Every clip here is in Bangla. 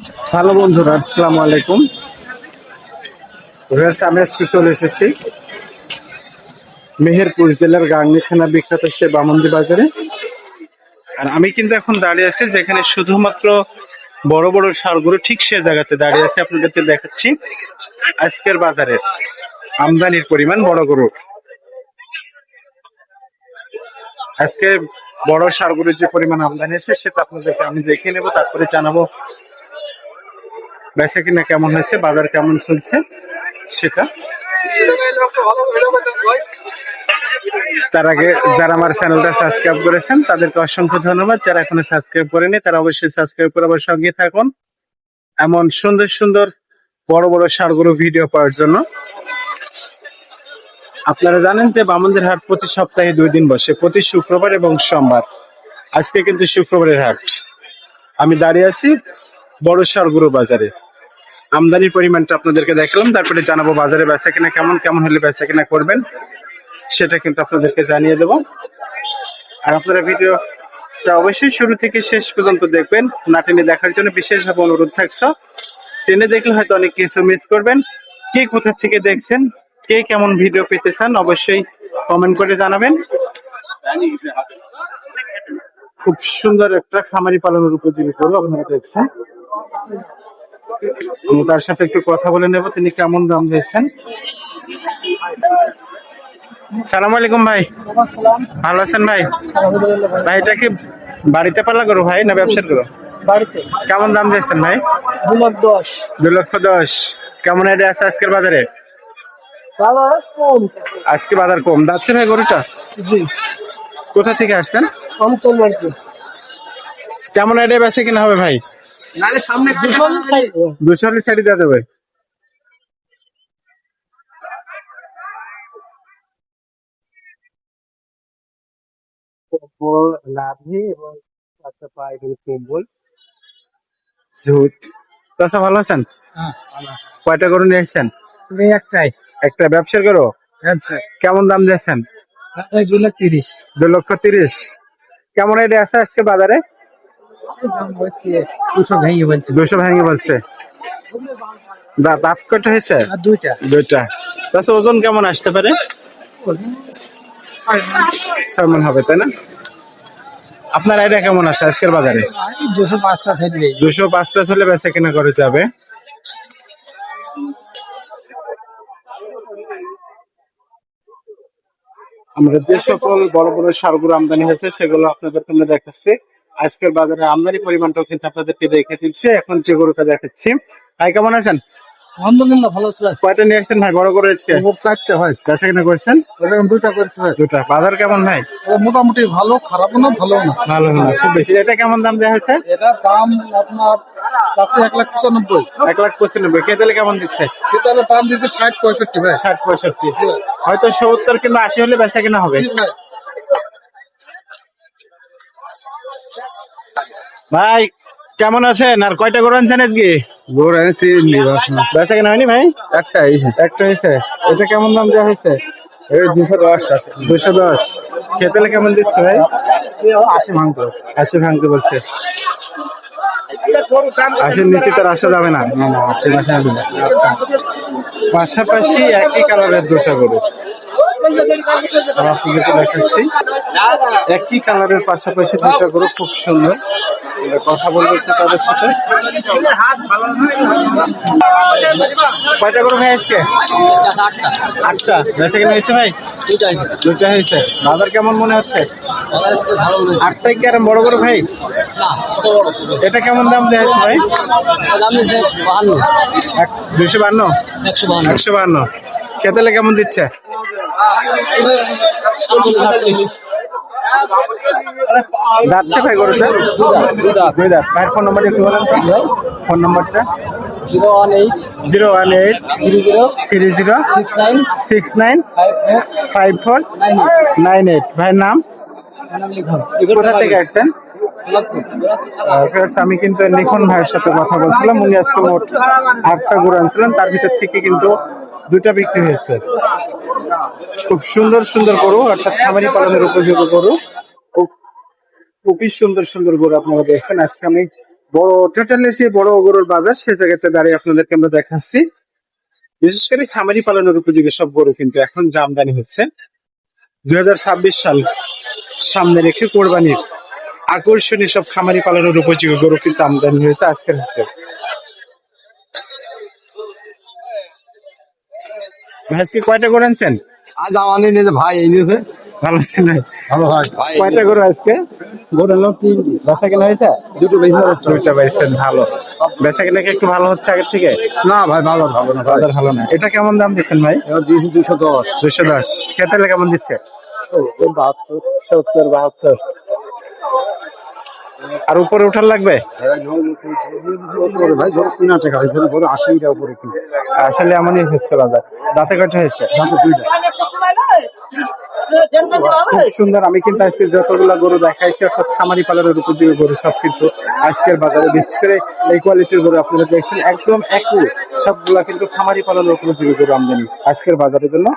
হ্যালো বন্ধুরা, আসসালামু আলাইকুম। আমি আজকে চলে এসেছি মেহেরপুর জেলার গাংনি থানা বিখ্যাত সে বামন্দি বাজারে। আর আমি কিন্তু এখন দাঁড়িয়ে আছি যেখানে শুধুমাত্র বড় বড় সারগুলো ঠিক সে জায়গাতে দাঁড়িয়ে আছে, আপনাদেরকে দেখাচ্ছি আজকের বাজারে আমদানির পরিমাণ বড় গরু। আজকে বড় সারগুলোর যে পরিমাণ আমদানি আছে, সেটা আপনাদেরকে আমি দেখে নেব, তারপরে জানাব বেচা কিনা কেমন হয়েছে, বাজার কেমন চলছে, সেটা। তার আগে যারা আমার চ্যানেলটা সাবস্ক্রাইব করেছেন, তাদেরকে অসংখ্য ধন্যবাদ। যারা এখনও সাবস্ক্রাইব করেনি তারা অবশ্যই সাবস্ক্রাইব করে আমার সঙ্গে থাকুন। এমন সুন্দর সুন্দর বড় বড় সারগুলো ভিডিও পাওয়ার জন্য। আপনারা জানেন যে বামনদের হাট প্রতি সপ্তাহে দুই দিন বসে, প্রতি শুক্রবার এবং সোমবার। আজকে কিন্তু শুক্রবারের হাট। আমি দাঁড়িয়ে আছি বড় সারগুলো বাজারে। আমদানির পরিমাণটা আপনাদেরকে দেখালাম, তারপরে জানাব বাজারে বেচা কিনা কেমন কেমন হলে বেচা কিনা করবেন, সেটা কিন্তু আপনাদেরকে জানিয়ে দেবো। আর আপনারা ভিডিওটা অবশ্যই শুরু থেকে শেষ পর্যন্ত দেখবেন, না টেনে দেখার জন্য বিশেষভাবে অনুরোধ থাকছে। টেনে দেখলে হয়তো অনেক কিছু মিস করবেন। কে কোথা থেকে দেখছেন, কে কেমন ভিডিও পেতে চান, অবশ্যই কমেন্ট করে জানাবেন। খুব সুন্দর একটা খামারি পালনের উপযোগী করল আপনারা দেখছেন। আমি তার সাথে একটু কথা বলে নেব তিনি কেমন দাম দিয়েছেন? সালাম আলাইকুম ভাই। ভালো আছেন ভাই? ভাই এটা কি বাড়িতে পাল্লা করো ভাই না ব্যবসার করো বাড়িতে। কেমন দাম দিয়েছেন ভাই? দু লাখ দশ। দু লক্ষ দশ। কেমন আইডিয়া আছে আজকের বাজারে? আজকে বাজার কম। যাচ্ছে ভাই গরুটা? জি। কোথা থেকে আসছেন? কেমন আইডিয়া বেছে কিনা হবে ভাই? নালে সামনে দুশো শাড়ি দেওয়া দেবে লাভি এবং একটা পায়ে কিন্তু কম্বল ঝুট। চাষা ভালো আছেন? হ্যাঁ কয়টা গরু নিয়ে একটাই। একটা ব্যবসার করো ব্যবসা কেমন দাম দিয়েছেন? দু লাখ তিরিশ। দু লক্ষ তিরিশ। কেমন আইডিয়া আছে আজকে বাজারে? দুশো ভেঙে বলছে। দুশো ভেঙে বলছে। দাঁত কটা হয়েছে? দুইটা। দুইটা। তাছাড়া ওজন কেমন আসতে পারে? ছয় মন হবে তাই না? আপনার আইডিয়া কেমন আছে আজকের বাজারে? দুশো পাঁচটা সাইড দুশো পাঁচটা চলে বেচা কেনা করে যাবে। আমরা যে সকল বড় বড় সারগুলো আমদানি হয়েছে সেগুলো আপনাদের আমরা দেখাচ্ছি। আজকের বাজারে আমদানি পরিমাণটাও কিন্তু আপনাদেরকে দেখে দিচ্ছি। এখন যে গরুটা দেখাচ্ছি। ভাই কেমন আছেন? আলহামদুলিল্লাহ ভালো আছে ভাই। কয়টা নিয়ে আসছেন ভাই? বড় করে চারটে বেচা কেনা করছেন? এরকম দুইটা করেছে ভাই। দুটা বাজার কেমন ভাই? মোটামুটি ভালো খারাপও না ভালো না। ভালো না। খুব বেশি। এটা কেমন দাম দেওয়া হয়েছে? এটা দাম আপনার এক লাখ পঁচানব্বই। এক লাখ পঁচানব্বই। কেমন দিচ্ছে? দাম দিয়েছে ষাট পঁয়ষট্টি ভাই। ষাট পঁয়ষট্টি। হয়তো সত্তর কিংবা আশি হলে বেচা কিনা হবে। ভাই। ভাই কেমন আছেন? আর কয়টা গরু আনছেন আজকে? গরু এনে তিন বেচা কেনা হয়নি ভাই? একটা এসে একটা হয়েছে। এটা কেমন দাম দেওয়া হয়েছে? দুশো দশ দুশো দশ। খেতে কেমন দিচ্ছে ভাই? আশি ভাঙতে আশি ভাঙতে বলছে। আশির নিচে তার আসা যাবে না। পাশাপাশি একই কালারের দুটা গরু। আপনাদেরকে দেখাচ্ছি। একই কালারের পাশাপাশি দুটা গরু খুব সুন্দর। কথা বলব একটু তাদের সাথে। কয়টা গরু ভাই আজকে? আটটা। বেঁচে কেন হয়েছে ভাই? দুইটা হয়েছে। বাজার কেমন মনে হচ্ছে? আটটাই কি আর বড় বড় ভাই? এটা কেমন দাম দেওয়া হয়েছে ভাই? এক দুইশো বান্ন একশো বান্ন খেতেলে কেমন দিচ্ছে? দুই phone phone zero one eight three six nine five four nine eight. আমি কিন্তু লিখন ভাইয়ের সাথে কথা বলছিলাম। উনি আজকে মোট আটটা গরু আনছিলেন। তার ভিতর থেকে কিন্তু দুটা বিক্রি হয়েছে। খুব সুন্দর সুন্দর গরু, অর্থাৎ খামারি পালনের উপযোগী গরু। খুবই সুন্দর সুন্দর গরু আপনারা দেখছেন। আজকে আমি বড় টোটালি বড় গরুর বাজার, সে জায়গাতে দাঁড়িয়ে আপনাদেরকে আমরা দেখাচ্ছি। বিশেষ করে খামারি পালনের উপযোগী সব গরু কিন্তু এখন জামদানি হচ্ছে। দুই ছাব্বিশ সাল সামনে রেখে কোরবানির আকর্ষণীয় সব খামারি পালনের উপযোগী গরু কিন্তু আমদানি হয়েছে আজকের হাটে। আজকে কয়টা গরু আনছেন? আজ আমাদের নিয়ে ভাই এই নিয়েছে। ভালো আছেন ভাই? ভালো ভাই কয়টা গরু আজকে? গরু আনলো তিন বেচা কেনা হয়েছে? দুটো দুইটা পাইছেন ভালো। বেচা কেনা কি একটু ভালো হচ্ছে আগের থেকে? না ভাই ভালো ভালো না বাজার ভালো না। এটা কেমন দাম দিচ্ছেন ভাই? দিয়েছি দুশো দশ। দুশো দশ। খেতে কেমন দিচ্ছে? বাহাত্তর সত্তর বাহাত্তর। আর উপরে উঠার লাগবে? ভাই ধরো তিন টাকা হয়েছে ধরো আশি টাকা উপরে কি আসলে এমনই হচ্ছে বাজার দাঁতে কয়টা হয়েছে। দাঁতে দুইটা। খুব সুন্দর। আমি কিন্তু আজকে যতগুলা গরু দেখাইছি অর্থাৎ খামারি পালনের উপযোগী গরু সব কিন্তু আজকের বাজারে বিশেষ করে এই কোয়ালিটির গরু আপনারা দেখছেন একদম একু সবগুলা কিন্তু খামারি পালনের উপযোগী গরু আমদানি আজকের বাজারের জন্য।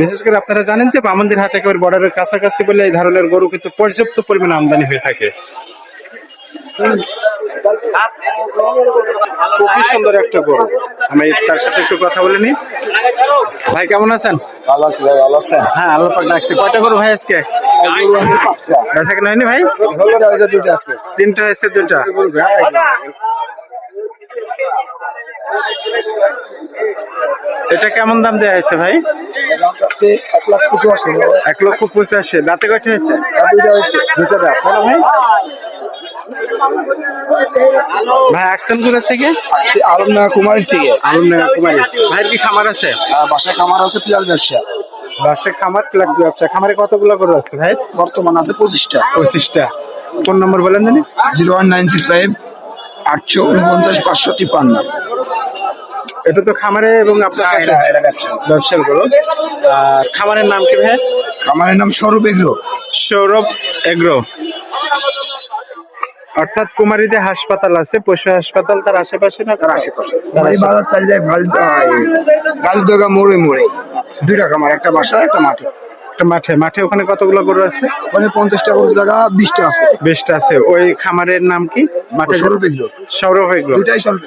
বিশেষ করে আপনারা জানেন যে বামন্দির হাট একেবারে বর্ডারের কাছাকাছি বলে এই ধরনের গরু কিন্তু পর্যাপ্ত পরিমাণে আমদানি হয়ে থাকে। খুবই সুন্দর একটা গরু। আমি তার সাথে একটু কথা বলে নি ভাই কেমন আছেন? ভালো আছে ভাই ভালো আছে হ্যাঁ আল্লাহ পাক ডাকছে। কয়টা গরু ভাই আজকে? বেচা কেনা হয়নি ভাই? আছে। তিনটা হয়েছে দুটা এটা কেমন দাম দেওয়া হয়েছে ভাই? এক লাখ কুচু এক লক্ষ পঁচাশি। দাঁতে কয়টা হয়েছে? দুইটা হয়েছে। দুটা দাঁত। ভাই? ভাই আসছেন কোথা থেকে? আলমনা কুমারীর থেকে আলমডাঙ্গা কুমারী। ভাইয়ের কি খামার আছে? বাসায় কামার আছে পিয়াজ ব্যবসা। বাসে খামার প্লাস ব্যবসা। খামারে কতগুলো গরু আছে ভাই? বর্তমান আছে পঁচিশটা। পঁচিশটা। ফোন নম্বর বলেন জানি zero one nine six five আটশো উনপঞ্চাশ পাঁচশো তিপ্পান্ন। এটা তো খামারে এবং আপনার কাছে ব্যবসা। ব্যবসার গরু। আর খামারের নাম কি ভাই? খামারের নাম সৌরভ এগ্রো। সৌরভ এগ্রো। অর্থাৎ কুমারীতে হাসপাতাল আছে পশু হাসপাতাল তার আশেপাশে না? তার আশেপাশে। কুমারী বাজার চারিদায় গালদগা মোড়ে মোড়ে দুইটা খামার একটা বাসা একটা মাঠে। একটা মাঠে। মাঠে ওখানে কতগুলো গরু আছে? ওখানে পঞ্চাশটা গরু জায়গা বিশটা আছে। বিশটা আছে। ওই খামারের নাম কি? মাঠে সৌরভ এগুলো। সৌরভ এগুলো। দুইটাই স্বরূপ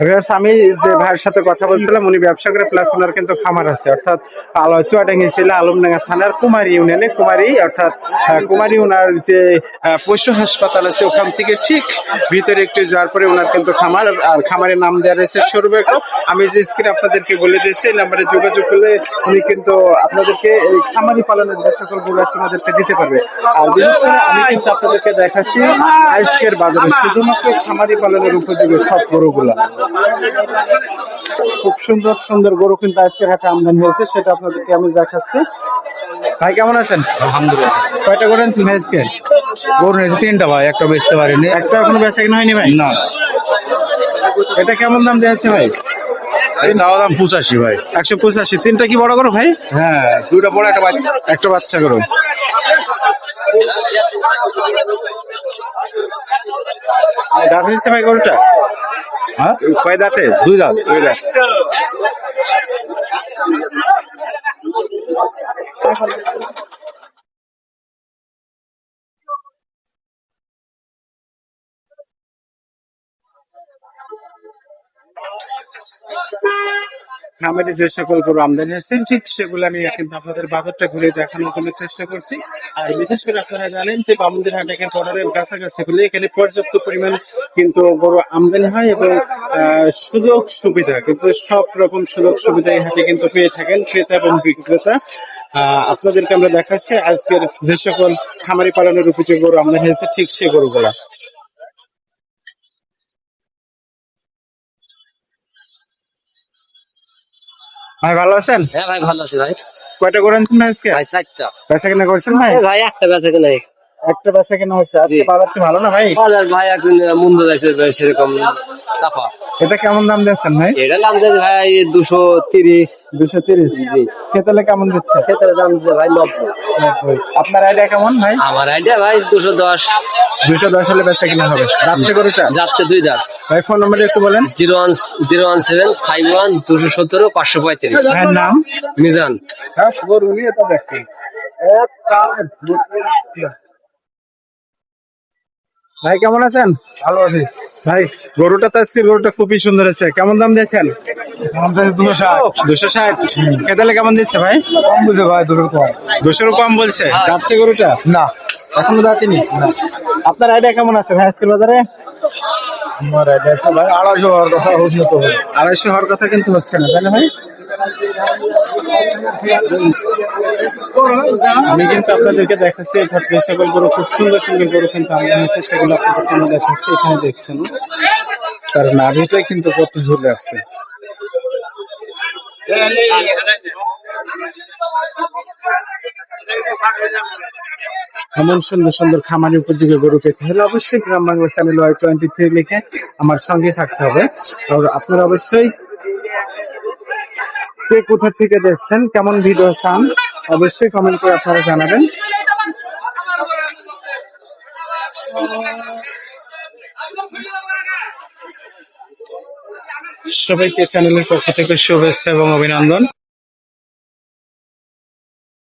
Viewers, আমি যে ভাইয়ের সাথে কথা বলছিলাম উনি ব্যবসা করে প্লাস ওনার কিন্তু খামার আছে। অর্থাৎ চুয়াডাঙ্গি ছিল আলমডাঙ্গা থানার কুমারী ইউনিয়নে কুমারী অর্থাৎ কুমারী ওনার যে পশু হাসপাতাল আছে ওখান থেকে ঠিক ভিতরে একটু যাওয়ার পরে ওনার কিন্তু খামার আর খামারের নাম দেওয়া রয়েছে সরবে আমি যে স্ক্রিন আপনাদেরকে বলে দিয়েছি নাম্বারে যোগাযোগ করলে উনি কিন্তু আপনাদেরকে এই খামারি পালনের যে সকল গরু আছে দিতে পারবে। আর আমি কিন্তু আপনাদেরকে দেখাচ্ছি আজকের বাজারে শুধুমাত্র খামারি পালনের উপযোগী সব গরুগুলা। খুব সুন্দর সুন্দর গরু কিন্তু আজকের হাটে আমদানি হয়েছে সেটা আপনাদেরকে আমি দেখাচ্ছি। ভাই কেমন আছেন? আলহামদুলিল্লাহ। কয়টা গরু আনছেন ভাই আজকে? গরু নিয়েছে তিনটা ভাই একটা বেচতে পারিনি। একটা এখনও বেচা কিনা হয়নি ভাই? না। এটা কেমন দাম দেওয়া হচ্ছে ভাই? দাওয়া দাম পঁচাশি ভাই। একশো পঁচাশি। তিনটা কি বড় গরু ভাই? হ্যাঁ দুইটা বড় একটা বাচ্চা। একটা বাচ্চা গরু। দাঁত হয়েছে ভাই গরুটা? হ্যাঁ? কয় দাঁতে? দুই দাঁত। দুই দাঁত। খামারে যে সকল গরু আমদানি হচ্ছেন ঠিক সেগুলো আমি কিন্তু আপনাদের বাজারটা ঘুরে দেখানোর জন্য চেষ্টা করছি। আর বিশেষ করে আপনারা জানেন যে বামুন্দির হাটের বর্ডারের কাছাকাছি বলে এখানে পর্যাপ্ত পরিমাণ কিন্তু গরু আমদানি হয় এবং সুযোগ সুবিধা, কিন্তু সব রকম সুযোগ সুবিধা এই হাটে কিন্তু পেয়ে থাকেন ক্রেতা এবং বিক্রেতা। আপনাদেরকে আমরা দেখাচ্ছি আজকের যে সকল খামারি পালনের উপযোগী গরু আমদানি হয়েছে, ঠিক সে গরুগুলা। ভাই ভালো আছেন? হ্যাঁ ভাই ভালো আছি ভাই। কয়টা আনছেন ভাই আজকে? ভাই চারটা। বেচা কেনা করছেন ভাই ভাই? একটা বেচা কেনা একটা বেচা কেনা হয়েছে। আজকে। বাজারটি ভালো না ভাই? বাজার ভাই একজন মুন্দ যাইছে ভাই সেরকম চাপা। এটা কেমন দাম দিচ্ছেন ভাই? এটা দাম যাচ্ছে ভাই দুশো তিরিশ। দুশো তিরিশ। জি। খেতালে কেমন দিচ্ছে? ক্ষেত্রে দাম দিচ্ছে ভাই নব্বই। আপনার আইডিয়া কেমন ভাই? আমার আইডিয়া ভাই দুশো দশ। দুশো দশ হলে বেচা কিনা হবে। যাচ্ছে গরুটা? যাচ্ছে দুই দাঁত। ভাই ফোন নাম্বার একটু বলেন। Zero one zero one seven five one দুশো সতেরো পাঁচশো পঁয়ত্রিশ। ভাইয়ের নাম? মিজান। হ্যাঁ গরু নিয়ে তো দেখছি। ভাই কেমন আছেন? ভালো আছি। ভাই গরুটা তো আজকে গরুটা খুবই সুন্দর আছে কেমন দাম দিয়েছেন? দুশো ষাট। দুশো ষাট। খেতালে কেমন দিচ্ছে ভাই? কম বুঝে ভাই দুশো কম। দুশোর কম বলছে। যাচ্ছে গরুটা? না। এখনও দাঁতিনি? আপনার আইডিয়া কেমন আছে ভাই আজকের বাজারে? এটা ভাই আড়াইশো হওয়ার কথা হচ্ছে তো আড়াইশো হওয়ার কথা কিন্তু হচ্ছে না তাই না ভাই আমি কিন্তু আপনাদেরকে দেখাচ্ছি এই ঝটকে সকল গরু খুব সুন্দর সুন্দর গরু কিন্তু আমি এনেছি সেগুলো আপনাদের জন্য দেখাচ্ছি এখানে দেখছেন তার নাভিটাই কিন্তু কত ঝুলে আসছে এমন সুন্দর সুন্দর খামারি উপযোগী গরু পেতে হলে অবশ্যই Gram Bangla channel Y twenty three লিখে আমার সঙ্গে থাকতে হবে। আর আপনারা অবশ্যই কে কোথা থেকে দেখছেন, কেমন ভিডিও চান, অবশ্যই কমেন্ট করে আপনারা জানাবেন। সবাইকে চ্যানেলের পক্ষ থেকে শুভেচ্ছা এবং অভিনন্দন।